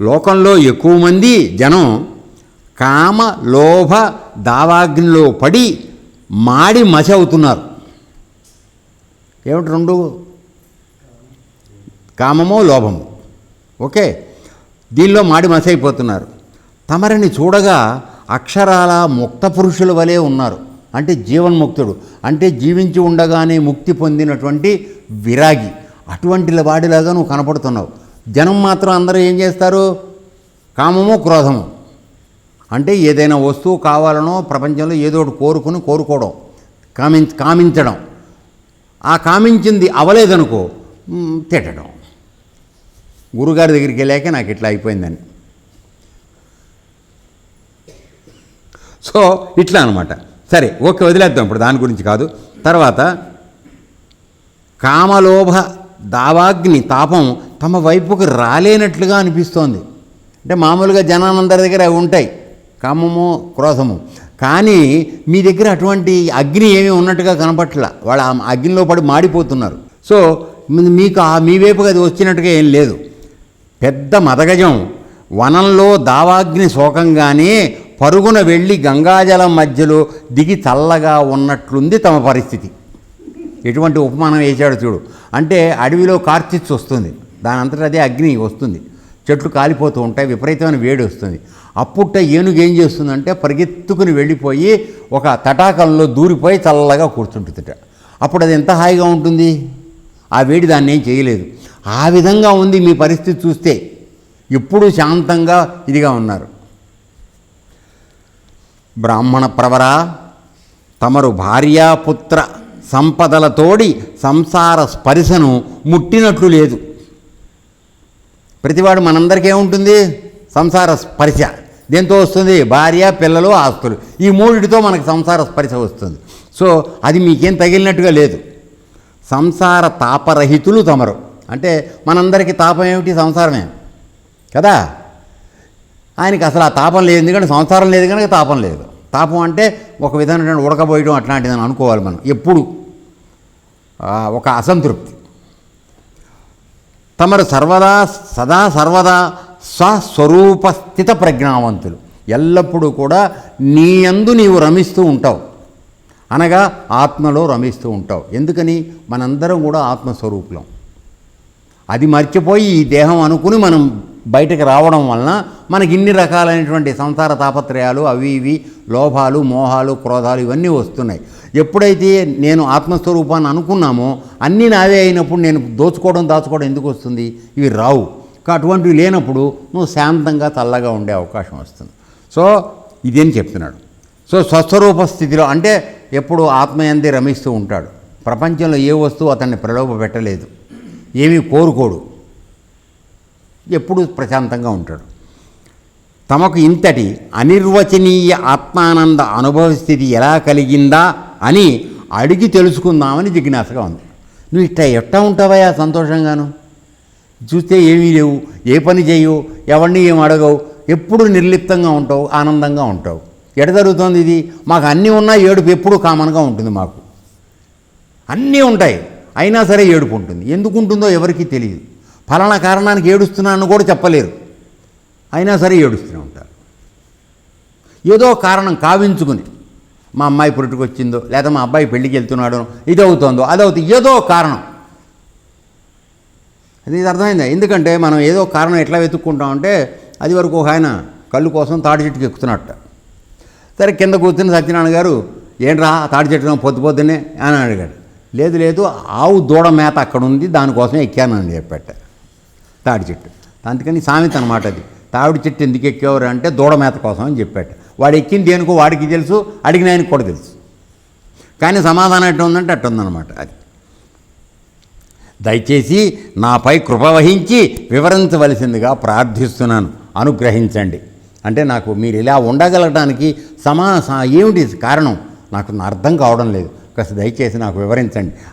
లోకంలో ఎక్కువ మంది జనం కామ లోభ దావాగ్నిలో పడి మాడి మసి అవుతున్నారు. ఏమిటి రెండు? కామము లోభము. ఓకే. దీనిలో మాడి మసి అయిపోతున్నారు. తమరిని చూడగా అక్షరాల ముక్త పురుషుల వలె ఉన్నారు. అంటే జీవన్ముక్తుడు. అంటే జీవించి ఉండగానే ముక్తి పొందినటువంటి విరాగి. అటువంటి వాడిలాగా నువ్వు కనపడుతున్నావు. జనం మాత్రం అందరూ ఏం చేస్తారు? కామము క్రోధము. అంటే ఏదైనా వస్తువు కావాలనో ప్రపంచంలో ఏదో ఒకటి కోరుకుని కోరుకోవడం కామి కామించడం. ఆ కామించింది అవలేదనుకో తిట్టడం. గురుగారి దగ్గరికి వెళ్ళాక నాకు ఇట్లా అయిపోయిందని. సో ఇట్లా అనమాట సరే ఓకే వదిలేద్దాం ఇప్పుడు దాని గురించి కాదు. తర్వాత కామలోభ దావాగ్ని తాపం తమ వైపుకు రాలేనట్లుగా అనిపిస్తోంది. అంటే మామూలుగా జనానందరి దగ్గర అవి ఉంటాయి. కామము క్రోధము. కానీ మీ దగ్గర అటువంటి అగ్ని ఏమీ ఉన్నట్టుగా కనపట్ల. వాళ్ళ ఆ అగ్నిలో పడి మాడిపోతున్నారు. సో మీకు ఆ మీ వైపుకి అది వచ్చినట్టుగా ఏం లేదు. పెద్ద మదగజం. వనంలో దావాగ్ని శోకంగానే పరుగున వెళ్ళి గంగాజలం మధ్యలో దిగి చల్లగా ఉన్నట్లుంది తమ పరిస్థితి. ఎటువంటి ఉపమానం వేశాడు చూడు. అంటే అడవిలో కార్చిచ్చు వస్తుంది. దాని అంతటా అదే అగ్ని వస్తుంది. చెట్లు కాలిపోతూ ఉంటాయి విపరీతమైన వేడి వస్తుంది. అప్పుట ఏనుగు ఏం చేస్తుందంటే పరిగెత్తుకుని వెళ్ళిపోయి ఒక తటాకంలో దూరిపోయి చల్లగా కూర్చుంటుందిట. అప్పుడు అది ఎంత హాయిగా ఉంటుంది? ఆ వేడి దాన్ని ఏం చేయలేదు. ఆ విధంగా ఉంది మీ పరిస్థితి చూస్తే. ఎప్పుడు శాంతంగా ఇదిగా ఉన్నారు. బ్రాహ్మణ ప్రవరా తమరు భార్యాపుత్ర సంపదలతోడి సంసార స్పరిశను ముట్టినట్లు లేదు. ప్రతివాడు మనందరికీ ఏముంటుంది? సంసార స్పర్శ. దేంతో వస్తుంది? భార్య పిల్లలు ఆస్తులు. ఈ మూడిటితో మనకు సంసార స్పర్శ వస్తుంది. సో అది మీకేం తగిలినట్టుగా లేదు. సంసార తాపరహితులు తమరు. అంటే మనందరికీ తాపం ఏమిటి? సంసారమే. కదా? ఆయనకి అసలు ఆ తాపం లేదు. ఎందుకంటే సంసారం లేదు కనుక తాపం లేదు. తాపం అంటే ఒక విధమైన ఉడకబోయడం అట్లాంటిదని అనుకోవాలి మనం. ఎప్పుడు? ఒక అసంతృప్తి. తమరు సర్వదా సదా సర్వదా స్వస్వరూప స్థిత ప్రజ్ఞావంతులు ఎల్లప్పుడూ కూడా నీ యందు నీవు రమిస్తూ ఉంటావు. అనగా ఆత్మలో రమిస్తూ ఉంటావు. ఎందుకని? మనందరం కూడా ఆత్మస్వరూపులం. అది మర్చిపోయి ఈ దేహం అనుకుని మనం బయటకు రావడం వలన మనకి ఇన్ని రకాలైనటువంటి సంసార తాపత్రయాలు అవి ఇవి లోభాలు మోహాలు క్రోధాలు ఇవన్నీ వస్తున్నాయి. ఎప్పుడైతే నేను ఆత్మస్వరూపాన్ని అనుకున్నామో అన్నీ నావే అయినప్పుడు నేను దోచుకోవడం దాచుకోవడం ఎందుకు వస్తుంది? ఇవి రావు. అటువంటివి లేనప్పుడు నువ్వు శాంతంగా చల్లగా ఉండే అవకాశం వస్తుంది. సో ఇదేం చెప్తున్నాడు. సో స్వస్వరూప స్థితిలో అంటే ఎప్పుడు ఆత్మయందే రమిస్తూ ఉంటాడు. ప్రపంచంలో ఏ వస్తువు అతన్ని ప్రలోభ పెట్టలేదు ఏమీ కోరుకోడు. ఎప్పుడూ ప్రశాంతంగా ఉంటాడు. తమకు ఇంతటి అనిర్వచనీయ ఆత్మానంద అనుభవ స్థితి ఎలా కలిగిందా అని అడిగి తెలుసుకుందామని జిజ్ఞాసగా ఉంది. నువ్వు ఇట్ట ఎట్టా ఉంటావయ్యా సంతోషంగాను? చూస్తే ఏమీ లేవు. ఏ పని చేయవు? ఎవరిని ఏం అడగవు? ఎప్పుడు నిర్లిప్తంగా ఉంటావు? ఆనందంగా ఉంటావు. ఎడ జరుగుతోంది ఇది? మాకు అన్నీ ఉన్నా ఏడుపు ఎప్పుడు కామన్గా ఉంటుంది మాకు. అన్నీ ఉంటాయి. అయినా సరే ఏడుపు ఉంటుంది. ఎందుకు ఉంటుందో ఎవరికీ తెలియదు. ఫలానా కారణానికి ఏడుస్తున్నాను కూడా చెప్పలేరు. అయినా సరే ఏడుస్తూనే ఉంటారు. ఏదో కారణం కావించుకుని మా అమ్మాయి పుట్టుకొచ్చిందో లేదా మా అబ్బాయి పెళ్ళికి వెళ్తున్నాడో ఇది అవుతుందో అది అవుతుంది ఏదో కారణం. అది ఇది అర్థమైందా? ఎందుకంటే మనం ఏదో కారణం ఎట్లా వెతుక్కుంటామంటే అది వరకు ఒక ఆయన కళ్ళు కోసం తాడి చెట్టుకి ఎక్కుతున్నట్ట. సరే కింద కూర్చుని సత్యనారాయణ గారు ఏంట్రా తాడి చెట్టు పొద్దు పొద్దునే అని అడిగాడు. లేదు లేదు ఆవు దూడ మేత అక్కడ ఉంది దానికోసం ఎక్కానని చెప్పాట. తాడి చెట్టు. అందుకని సామెత అనమాట అది. తాడి చెట్టు ఎందుకు ఎక్కేవారు అంటే దూడ మేత కోసం అని చెప్పాడు. వాడు ఎక్కింది దేనికో వాడికి తెలుసు అడిగిన ఆయనకు కూడా తెలుసు. కానీ సమాధానం ఎట్టు ఉందంటే అట్టు ఉందన్నమాట అది. దయచేసి నాపై కృప వహించి వివరించవలసిందిగా ప్రార్థిస్తున్నాను. అనుగ్రహించండి. అంటే నాకు మీరు ఇలా ఉండగలగడానికి సమా ఏమిటి కారణం? నాకు అర్థం కావడం లేదు. కాస్త దయచేసి నాకు వివరించండి.